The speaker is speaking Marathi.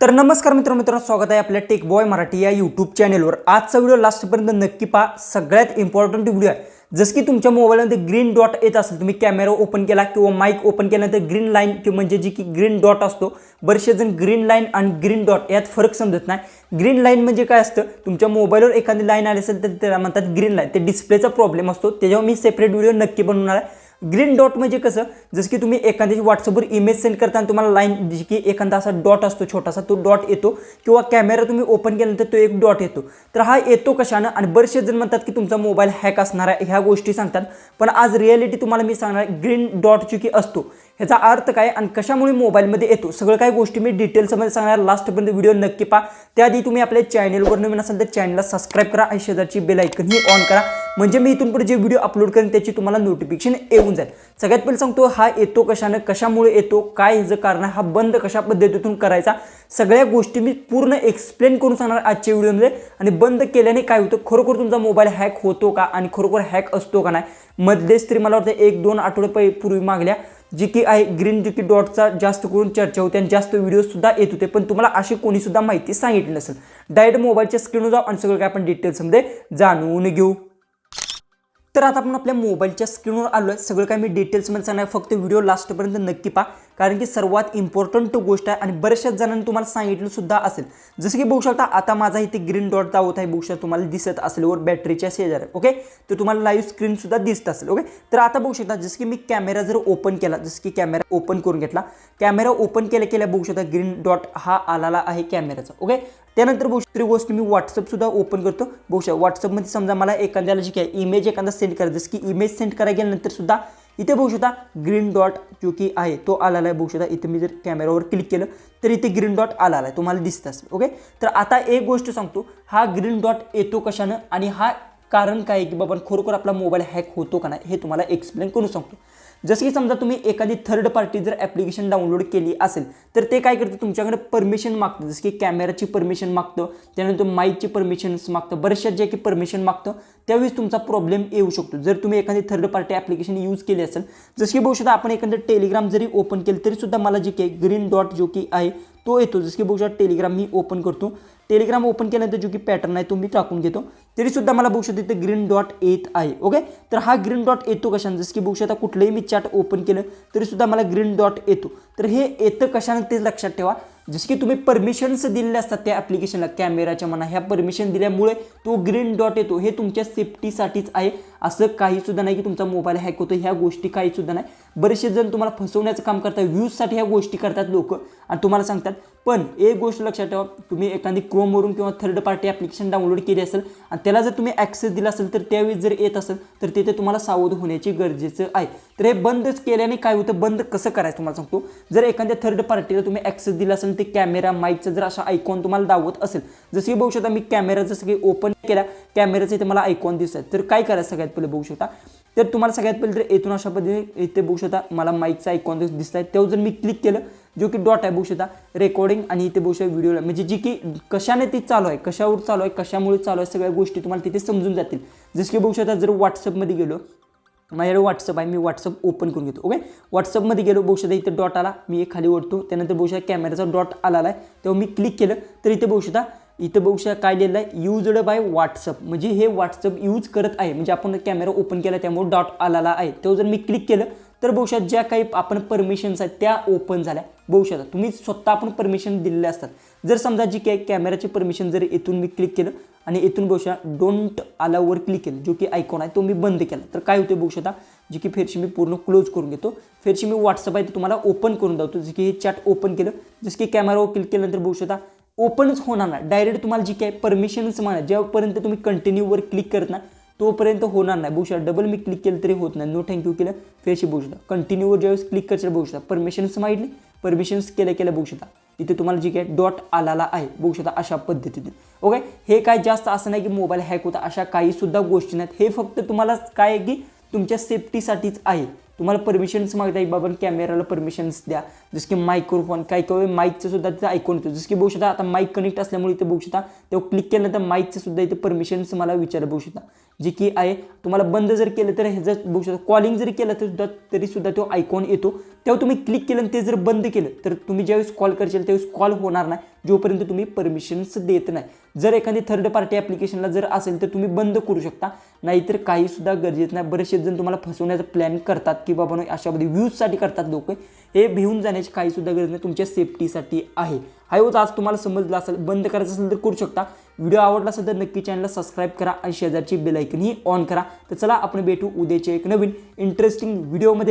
तर नमस्कार मित्र मित्रांनो स्वागत आहे आपल्या टेक बॉय मराठी या यूट्यूब चॅनेलवर आजचा व्हिडिओ लास्टपर्यंत नक्की पहा. सगळ्यात इम्पॉर्टंट व्हिडिओ आहे. जसं की तुमच्या मोबाईलमध्ये ग्रीन डॉट येत असेल तुम्ही कॅमेरा ओपन केला किंवा माईक ओपन केल्यानंतर ग्रीन लाईन किंवा म्हणजे जी की ग्रीन डॉट असतो बरेचसे जण ग्रीन लाईन आणि ग्रीन डॉट यात फरक समजत नाही. ग्रीन लाईन म्हणजे काय असतं? तुमच्या मोबाईलवर एखादी लाईन आली असेल तर त्याला म्हणतात ग्रीन लाईन ते डिस्प्लेचा प्रॉब्लेम असतो. त्याच्यावर मी सेपरेट व्हिडिओ नक्की बनवणार आहे. ग्रीन डॉट म्हणजे कसं? जसं की तुम्ही एखाद्याची व्हॉट्सअपवर इमेज सेंड करताना तुम्हाला लाईन जी की एखादा असा डॉट असतो छोटासा तो डॉट येतो किंवा कॅमेरा तुम्ही ओपन केल्यानंतर तो एक डॉट येतो. तर हा येतो कशानं? आणि बरेचसे जण म्हणतात की तुमचा मोबाईल हॅक असणार आहे ह्या गोष्टी सांगतात. पण आज रिॲलिटी तुम्हाला मी सांगणार ग्रीन डॉट की असतो. ह्याचा अर्थ काय? आणि कशामुळे मोबाईलमध्ये येतो? सगळं काही गोष्टी मी डिटेल्समध्ये सांगणार लास्टपर्यंत व्हिडिओ नक्की पहा. त्याआधी तुम्ही आपल्या चॅनलवर नवीन असाल तर चॅनलला सबस्क्राईब करा आणि शेजारची बेल ही ऑन करा. म्हणजे मी इथून पुढे जे व्हिडिओ अपलोड करेन त्याची तुम्हाला नोटिफिकेशन येऊन जाईल. सगळ्यात पहिले सांगतो हा येतो कशानं कशामुळे येतो काय ह्याचं कारण आहे हा बंद कशा पद्धतीतून करायचा सगळ्या गोष्टी मी पूर्ण एक्सप्लेन करून सांगणार आजच्या व्हिडिओमध्ये आणि बंद केल्याने काय होतं खरोखर तुमचा मोबाईल हॅक होतो का आणि खरोखर हॅक असतो का नाही मध्येच तरी मला वाटतं एक दोन आठवडे पै पूर्वी मागल्या जी की आहे ग्रीन जी की डॉटचा जास्त करून चर्चा होते आणि जास्त व्हिडिओसुद्धा येत होते पण तुम्हाला अशी कोणीसुद्धा माहिती सांगितली नसेल. डायरेक्ट मोबाईलच्या स्क्रीनवर जाऊ आणि सगळं काय आपण डिटेल्समध्ये जाणून घेऊ. तर आता आपण आपल्या मोबाईलच्या स्क्रीनवर आलो आहे सगळं काय मी डिटेल्समध्ये सांगणार फक्त व्हिडिओ लास्टपर्यंत नक्की पहा. कारण की सर्वात इम्पॉर्टंट गोष्ट आहे आणि बऱ्याचशाच जणांनी तुम्हाला सांगितलं सुद्धा असेल. जसं की बघू शकता आता माझा इथे ग्रीन डॉट दावत आहे. बघू शकता तुम्हाला दिसत असेल वर बॅटरीच्या शेजार ओके तर तुम्हाला लाईव्ह स्क्रीन सुद्धा दिसत असेल ओके तर आता बघू शकता जसं की मी कॅमेरा जर ओपन केला जसं की कॅमेरा ओपन करून घेतला. कॅमेरा ओपन केल्या केल्या बघू शकता ग्रीन डॉट हा आलेला आहे कॅमेराचा ओके त्यानंतर बघू शकतो गोष्ट मी व्हॉट्सअपसुद्धा ओपन करतो. बघू शकता व्हॉट्सअपमध्ये समजा मला एखाद्याला जी काय इमेज एखादा सेंड करायचं जसं की इमेज सेंड करायला गेल्यानंतर सुद्धा इथे बघू शकता ग्रीन डॉट जो की आहे. तो आलेला आहे बघू शकता. इथे मी जर कॅमेरावर क्लिक केलं तर इथे ग्रीन डॉट आलेला आहे. तुम्हाला दिसत असेल ओके तर आता एक गोष्ट सांगतो हा ग्रीन डॉट येतो कशानं? आणि हा कारण काय आहे की बाबा खरोखर आपला मोबाईल हॅक होतो का नाही हे तुम्हाला एक्सप्लेन करून सांगतो. जसं की समजा तुम्ही एखादी थर्ड पार्टी जर ॲप्लिकेशन डाउनलोड केली असेल तर ते काय करतं? तुमच्याकडे परमिशन मागतं. जसं की कॅमेराची परमिशन मागतं त्यानंतर माईकची परमिशन्स मागतं बऱ्याचशा जे की परमिशन मागतं त्यावेळेस तुमचा प्रॉब्लेम येऊ शकतो. जर तुम्ही एखादी थर्ड पार्टी ॲप्लिकेशन यूज केली असेल जसं की बघू शकता आपण एखादं टेलिग्राम जरी ओपन केलं तरीसुद्धा मला जे काही ग्रीन डॉट जो की आहे तो येतो. जसं की बघू शकता टेलिग्राम मी ओपन करतो. टेलिग्राम ओपन केल्यानंतर जो की पॅटर्न आहे तो मी टाकून घेतो. तरीसुद्धा मला बघू शकता इथे ग्रीन डॉट येत आहे ओके तर हा ग्रीन डॉट येतो कशाने? जसं की बघू शकता कुठलंही मी चॅट ओपन केलं तरीसुद्धा मला ग्रीन डॉट येतो. तर हे येतं कशाने ते लक्षात ठेवा. जसं की तुम्ही परमिशन्स दिलेले असतात त्या ॲप्लिकेशनला कॅमेराच्या म्हणा ह्या परमिशन दिल्यामुळे तो ग्रीन डॉट येतो. हे तुमच्या सेफ्टीसाठीच आहे. असं काहीसुद्धा नाही की तुमचा मोबाईल हॅक होतो ह्या गोष्टी काहीसुद्धा नाही. बरेचसे जण तुम्हाला फसवण्याचं काम करतात व्ह्यूजसाठी ह्या गोष्टी करतात लोक. आणि तुम्हाला सांगतात पण एक गोष्ट लक्षात ठेवा तुम्ही एखादी क्रोमवरून किंवा थर्ड पार्टी ॲप्लिकेशन डाउनलोड केली असेल आणि त्याला जर तुम्ही ॲक्सेस दिला असेल तर त्यावेळी जर येत असेल तर तिथे तुम्हाला सावध होण्याची गरजेचं आहे. तर हे बंदच केल्याने काय होतं? बंद कसं करायचं तुम्हाला सांगतो? जर एखाद्या थर्ड पार्टीला तुम्ही ॲक्सेस दिला असेल ते कॅमेरा माईकचं जर असा आयकॉन तुम्हाला दावत असेल जसं की बघू शकता मी कॅमेरा जसं की ओपन केला कॅमेराचं इथे मला आयकॉन दिसत तर काय करायचं सगळ्यात पहिले बघू शकता? तर तुम्हाला सगळ्यात पहिले तर येथून अशा पद्धतीने इथे बघू शकता मला माईकचा आयकॉन दिसत आहे तेव्हा जर मी क्लिक केलं जो की डॉट आहे बघू शकता. रेकॉर्डिंग आणि इथे बघू शकता व्हिडिओला म्हणजे जी की कशाने ती चालू आहे कशावर चालू आहे कशामुळे चालू आहे सगळ्या गोष्टी तुम्हाला तिथे समजून जातील. जसं की बघू शकता जर व्हॉट्सअपमध्ये गेलो माझ्याकडे व्हॉट्सअप आहे मी व्हॉट्सअप ओपन करून घेतो ओके व्हॉट्सअपमध्ये गेलो बघू शकता इथे डॉट आला मी एक खाली ओढतो त्यानंतर बघू शकता कॅमेराचा डॉट आला आहे तेव्हा मी क्लिक केलं तर इथे बघू शकता इथं बघू शकता काय लिहिलं आहे यूजड बाय व्हॉट्सअप म्हणजे हे व्हॉट्सअप यूज करत आहे म्हणजे आपण कॅमेरा ओपन केला त्यामुळे डॉट आलेला आहे. तेव्हा जर मी क्लिक केलं तर बघू शकता ज्या काही आपण परमिशन्स आहेत त्या ओपन झाल्या. बघू शकता. तुम्ही स्वतः आपण परमिशन दिलेले असतात. जर समजा जी काय कॅमेराची परमिशन जर इथून मी क्लिक केलं आणि इथून बघू शकता डोंट आलावर क्लिक केलं जो की आयकॉन आहे तो मी बंद केला. तर काय होते बघू शकता जे की फेरशी मी पूर्ण क्लोज करून घेतो. फेरशी मी व्हॉट्सअप आहे ते तुम्हाला ओपन करून दावतो जसं की हे चॅट ओपन केलं जसं की कॅमेरावर क्लिक केल्यानंतर बघू शकता ओपनच होणार नाही. डायरेक्ट तुम्हाला जी काय परमिशन्स म्हणा जेव्हापर्यंत तुम्ही कंटिन्यूवर क्लिक करत ना तोपर्यंत होणार नाही. बघू शकता डबल मी क्लिक केलं तरी होत नाही. नो थँक्यू केलं फेरशी बघू शकता. कंटिन्यूवर ज्यावेळेस क्लिक करशील बघू शकता. परमिशन्स माहिती परमिशन्स केल्या केल्या बघू शकता. इथे तुम्हाला जी काय डॉट आलेला आहे बघू शकता अशा पद्धतीने. ओके हे काय जास्त असं नाही की मोबाईल हॅक होता अशा काही सुद्धा गोष्टी नाहीत. हे फक्त तुम्हाला काय आहे की तुमच्या सेफ्टीसाठीच आहे. तुम्हाला परमिशन्स मागता आहे बाबा कॅमेराला परमिशन्स द्या. जसं की मायक्रोफोन काही काही माईकचं सुद्धा तिथं ऐकून येतो. जसं की बघू शकता आता माईक कनेक्ट असल्यामुळे इथे बघू शकता तेव्हा क्लिक केल्यानंतर माईकचं सुद्धा इथे परमिशन्स मला विचार बघू शकता. जे की आहे तुम्हाला बंद जर केलं तर ह्याचं बघू शकता कॉलिंग जरी केलं तर सुद्धा तरीसुद्धा तो आयकॉन येतो. तेव्हा तुम्ही क्लिक केलं आणि ते जर बंद केलं तर तुम्ही ज्यावेळेस कॉल करशील त्यावेळेस कॉल होणार नाही जोपर्यंत तुम्ही परमिशन्स देत नाही. जर एखादी थर्ड पार्टी ॲप्लिकेशनला जर असेल तर तुम्ही बंद करू शकता. नाहीतर काहीसुद्धा गरजेचं नाही. बरेचसे जण तुम्हाला फसवण्याचा प्लॅन करतात की बाबा अशामध्ये व्ह्यूजसाठी करतात लोक. हे भिवून जाण्याची काहीसुद्धा गरज नाही. तुमच्या सेफ्टीसाठी आहे. हाय होत आज तुम्हाला समजलं असेल बंद करायचं असेल तर करू शकता. व्हिडिओ आवडला असेल तर नक्की चॅनलला सबस्क्राईब करा आणि शेजारची बेलायकनही ऑन करा. तर चला आपण भेटू उद्याच्या एक नवीन इंटरेस्टिंग व्हिडिओमध्ये